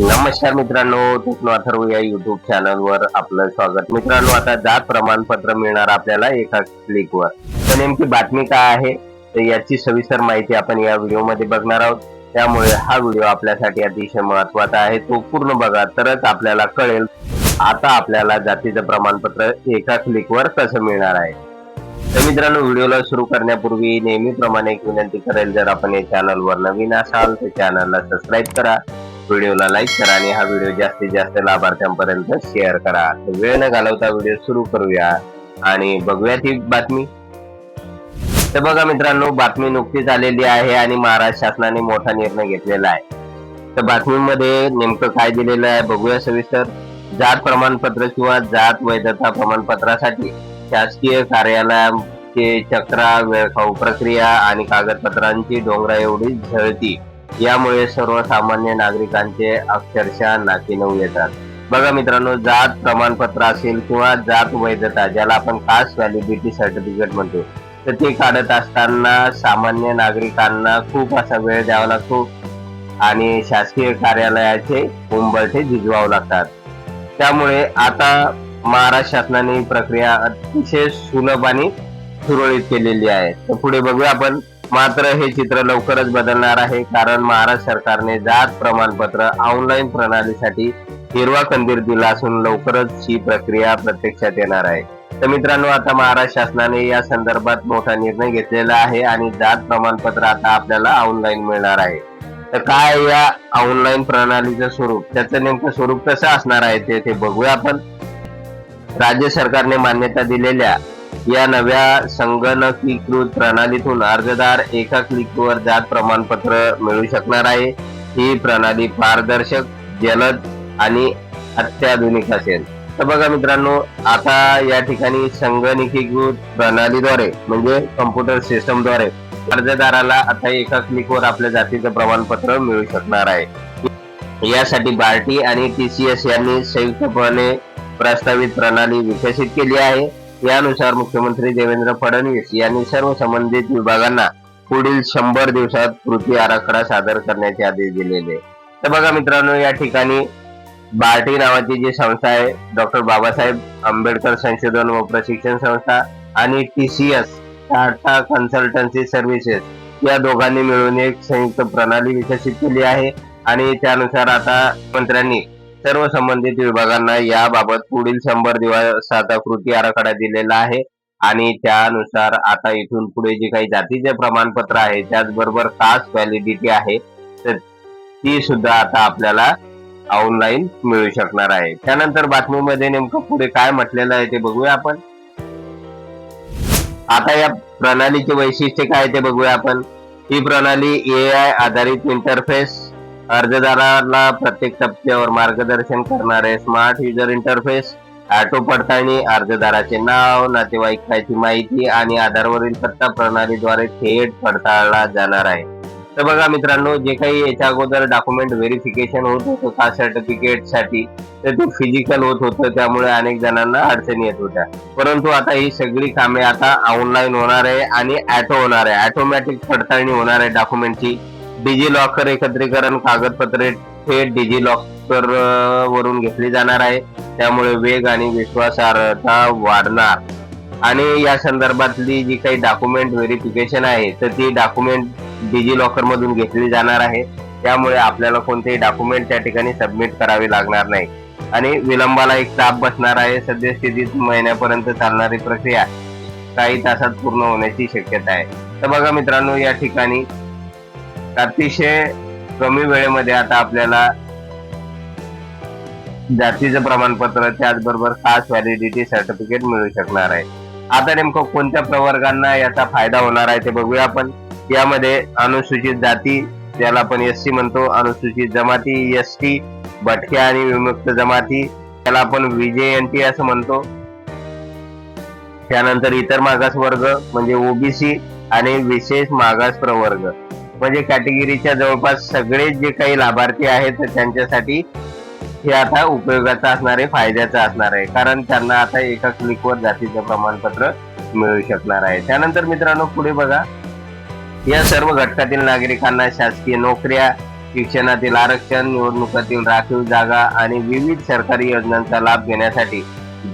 नमस्कार मित्रांनो टेक्नो अथर्व या युट्यूब चॅनलवर आपलं स्वागत. मित्रांनो आता जात प्रमाणपत्र मिळणार आपल्याला एका क्लिकवर तर नेमकी बातमी काय आहे तर याची सविस्तर माहिती आपण या व्हिडिओमध्ये बघणार आहोत. त्यामुळे हा व्हिडिओ आपल्यासाठी अतिशय महत्त्वाचा आहे तो पूर्ण बघा तरच आपल्याला कळेल. आता आपल्याला जातीचं प्रमाणपत्र एका क्लिकवर कसं मिळणार आहे. तर मित्रांनो व्हिडिओला सुरू करण्यापूर्वी नेहमीप्रमाणे एक विनंती करेल जर आपण या चॅनलवर नवीन असाल तर चॅनलला सबस्क्राईब करा. व्हिडिओला लाईक करा आणि हा व्हिडिओ जास्तीत जास्त लाभार्थ्यांपर्यंत शेअर करा. वेळ न घालवता व्हिडिओ सुरू करूया आणि बघूया ती बातमी. तर बघा मित्रांनो बातमी नुकतीच आलेली आहे आणि महाराष्ट्र शासनाने मोठा निर्णय घेतलेला आहे. तर बातमीमध्ये नेमकं काय दिलेलं आहे बघूया सविस्तर. जात प्रमाणपत्र किंवा जात वैधता प्रमाणपत्रासाठी शासकीय कार्यालयाचे चक्रा वेळखाऊ प्रक्रिया आणि कागदपत्रांची डोंगरा एवढी झळती. यामुळे सर्वसामान्य नागरिकांचे अक्षरशः नाकीनऊ येतात. बघा मित्रांनो जात प्रमाणपत्र असेल किंवा जात वैधता ज्याला आपण कास्ट व्हॅलिडिटी सर्टिफिकेट म्हणतो तर ते काढत असताना सामान्य नागरिकांना खूप असा वेळ द्यावा लागतो आणि शासकीय कार्यालयाचे उंबरठे झिजवावे लागतात. त्यामुळे आता महाराष्ट्र शासनाने प्रक्रिया अतिशय सुलभ आणि सुरळीत केलेली आहे. तर पुढे बघूया आपण. मात्र हे चित्र लवकरच बदलणार आहे कारण महाराष्ट्र सरकारने जात प्रमाणपत्र ऑनलाईन प्रणालीसाठी हिरवा कंदीर दिला असून लवकरच ही प्रक्रिया प्रत्यक्षात येणार आहे. तर मित्रांनो आता महाराष्ट्र शासनाने या संदर्भात मोठा निर्णय घेतलेला आहे आणि जात प्रमाणपत्र आता आपल्याला ऑनलाईन मिळणार आहे. तर काय या ऑनलाईन प्रणालीचं स्वरूप? त्याचं नेमकं स्वरूप कसं असणार आहे ते ते बघूया आपण. राज्य सरकारने मान्यता दिलेल्या या नव्या संगणकीकृत प्रणालीतून अर्जदार एका क्लिकवर जात प्रमाणपत्र मिळू शकणार आहे. ही प्रणाली पारदर्शक जलद आणि अत्याधुनिक असेल. तर बघा मित्रांनो आता या ठिकाणी संगणकीकृत प्रणालीद्वारे म्हणजे कम्प्युटर सिस्टमद्वारे अर्जदाराला आता एका क्लिकवर आपल्या जातीचं प्रमाणपत्र मिळू शकणार आहे. यासाठी बार्टी आणि टीसीएस यांनी संयुक्तपणे प्रस्तावित प्रणाली विकसित केली आहे. यानुसार मुख्यमंत्री देवेंद्र फडणवीस यांनी सर्व संबंधित विभागांना पुढील शंभर दिवसात कृती आराखडा सादर करण्याचे आदेश दिलेले. तर बघा मित्रांनो या ठिकाणी बार्टी नावाची जी संस्था आहे डॉक्टर बाबासाहेब आंबेडकर संशोधन व प्रशिक्षण संस्था आणि टीसीएस टाटा कन्सल्टन्सी सर्व्हिसेस या दोघांनी मिळून एक संयुक्त प्रणाली विकसित केली आहे. आणि त्यानुसार आता मंत्र्यांनी सर्व संबंधित विभागांना याबाबत पुढील शंभर दिवसाचा कृती आराखडा दिलेला आहे. आणि त्यानुसार आता इथून पुढे जे काही जातीचे प्रमाणपत्र आहे त्याचबरोबर कास्ट व्हॅलिडिटी आहे तर ती सुद्धा आता आपल्याला ऑनलाईन मिळू शकणार आहे. त्यानंतर बातमीमध्ये नेमकं पुढे काय म्हटलेलं आहे ते बघूया आपण. आता या प्रणालीचे वैशिष्ट्य काय ते बघूया आपण. ही प्रणाली ए आय आधारित इंटरफेस अर्जदाराला प्रत्येक टप्प्यावर मार्गदर्शन करणारे स्मार्ट युजर इंटरफेस ऑटो पडताळणी अर्जदाराचे नाव नातेवाईकाची माहिती आणि आधारवरील पत्ता प्रणालीद्वारे थेट पडताळला जाणार आहे. तर बघा मित्रांनो जे काही याच्या अगोदर डॉक्युमेंट व्हेरिफिकेशन होत होतं कास्ट सर्टिफिकेटसाठी तर ते फिजिकल होत होतं त्यामुळे अनेक जणांना अडचणी येत होत्या. परंतु आता ही सगळी कामे आता ऑनलाईन होणार आहे आणि ऑटो होणार आहे. ऑटोमॅटिक पडताळणी होणार आहे डॉक्युमेंटची डिजी लॉकर एकत्रीकरण कागदपत्रे थेट डिजी लॉकर वरून घेतली जाणार आहे. त्यामुळे वेग आणि विश्वासार्हता वाढणार. आणि या संदर्भातली जी काही डॉक्युमेंट व्हेरिफिकेशन आहे तर ती डॉक्युमेंट डिजी लॉकर मधून घेतली जाणार आहे. त्यामुळे आपल्याला कोणतेही डॉक्युमेंट त्या ठिकाणी सबमिट करावे लागणार नाही. आणि विलंबाला एक ताप बसणार आहे. सद्यस्थितीत महिन्यापर्यंत चालणारी प्रक्रिया काही तासात पूर्ण होण्याची शक्यता आहे. तर बघा मित्रांनो या ठिकाणी अतिशय कमी वेळेमध्ये आता आपल्याला जातीचं प्रमाणपत्र त्याचबरोबर खास व्हॅलिडिटी सर्टिफिकेट मिळू शकणार आहे. आता नेमकं कोणत्या प्रवर्गांना याचा फायदा होणार आहे ते बघूया आपण. यामध्ये अनुसूचित जाती ज्याला आपण एस सी म्हणतो अनुसूचित जमाती एस टी भटक्या आणि विमुक्त जमाती त्याला आपण विजयंती असं म्हणतो. त्यानंतर इतर मागास वर्ग म्हणजे ओबीसी आणि विशेष मागास प्रवर्ग म्हणजे कॅटेगरीच्या जवळपास सगळे जे काही लाभार्थी आहेत तर त्यांच्यासाठी हे आता उपयोगाचं असणार आहे फायद्याचं असणार आहे. कारण त्यांना आता एका क्लिकवर जातीचं प्रमाणपत्र मिळू शकणार आहे. त्यानंतर मित्रांनो पुढे बघा. या सर्व घटकातील नागरिकांना शासकीय नोकऱ्या शिक्षणातील आरक्षण निवडणुकातील राखीव जागा आणि विविध सरकारी योजनांचा लाभ घेण्यासाठी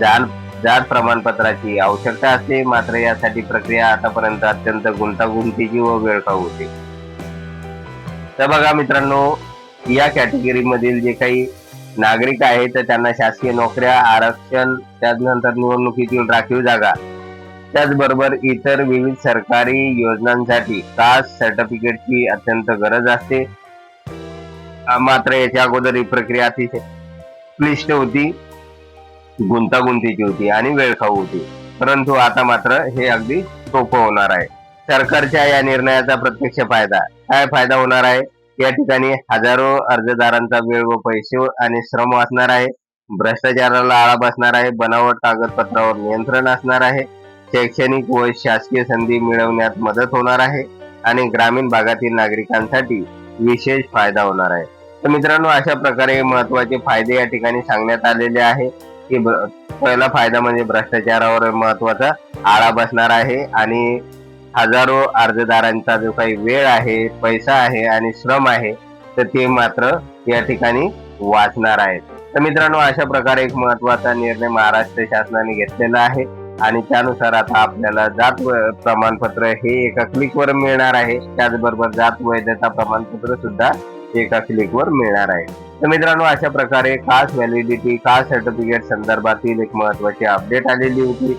जाल जात प्रमाणपत्राची आवश्यकता असते. मात्र यासाठी प्रक्रिया आतापर्यंत अत्यंत गुंतागुंतीची व वेळखाऊ होती. तर बघा मित्रांनो या कॅटेगरी मधील जे काही नागरिक आहेत तर त्यांना शासकीय नोकऱ्या आरक्षण त्यानंतर निवडणुकीतील राखीव जागा त्याचबरोबर इतर विविध सरकारी योजनांसाठी कास्ट सर्टिफिकेटची अत्यंत गरज असते. मात्र याच्या अगोदर ही प्रक्रिया अतिशय क्लिष्ट होती गुंतागुंतीची होती आणि वेळखाऊ होती. परंतु आता मात्र हे अगदी सोपं होणार आहे. सरकारच्या या निर्णयाचा प्रत्यक्ष फायदा काय फायदा होणार आहे? या ठिकाणी हजारो अर्जदारांचा वेळ व पैसे आणि श्रम वाचणार आहे. भ्रष्टाचाराला आळा बसणार आहे. बनावट कागदपत्रावर नियंत्रण असणार आहे. शैक्षणिक व शासकीय संधी मिळवण्यात मदत होणार आहे आणि ग्रामीण भागातील नागरिकांसाठी विशेष फायदा होणार आहे. तर मित्रांनो अशा प्रकारे महत्त्वाचे फायदे या ठिकाणी सांगण्यात आलेले आहे की पहिला फायदा म्हणजे भ्रष्टाचारावर महत्त्वाचा आळा बसणार आहे आणि हजारो अर्जदारांचा जो काही वेळ आहे पैसा आहे आणि श्रम आहे तर ते मात्र या ठिकाणी वाचणार आहेत. तर मित्रांनो अशा प्रकारे एक महत्त्वाचा निर्णय महाराष्ट्र शासनाने घेतलेला आहे आणि त्यानुसार आता आपल्याला जात प्रमाणपत्र हे एका क्लिकवर मिळणार आहे. त्याचबरोबर जात वैधता प्रमाणपत्र सुद्धा एका क्लिकवर मिळणार आहे. तर मित्रांनो अशा प्रकारे कास्ट व्हॅलिडिटी कास्ट सर्टिफिकेट संदर्भातील एक महत्वाची अपडेट आलेली होती.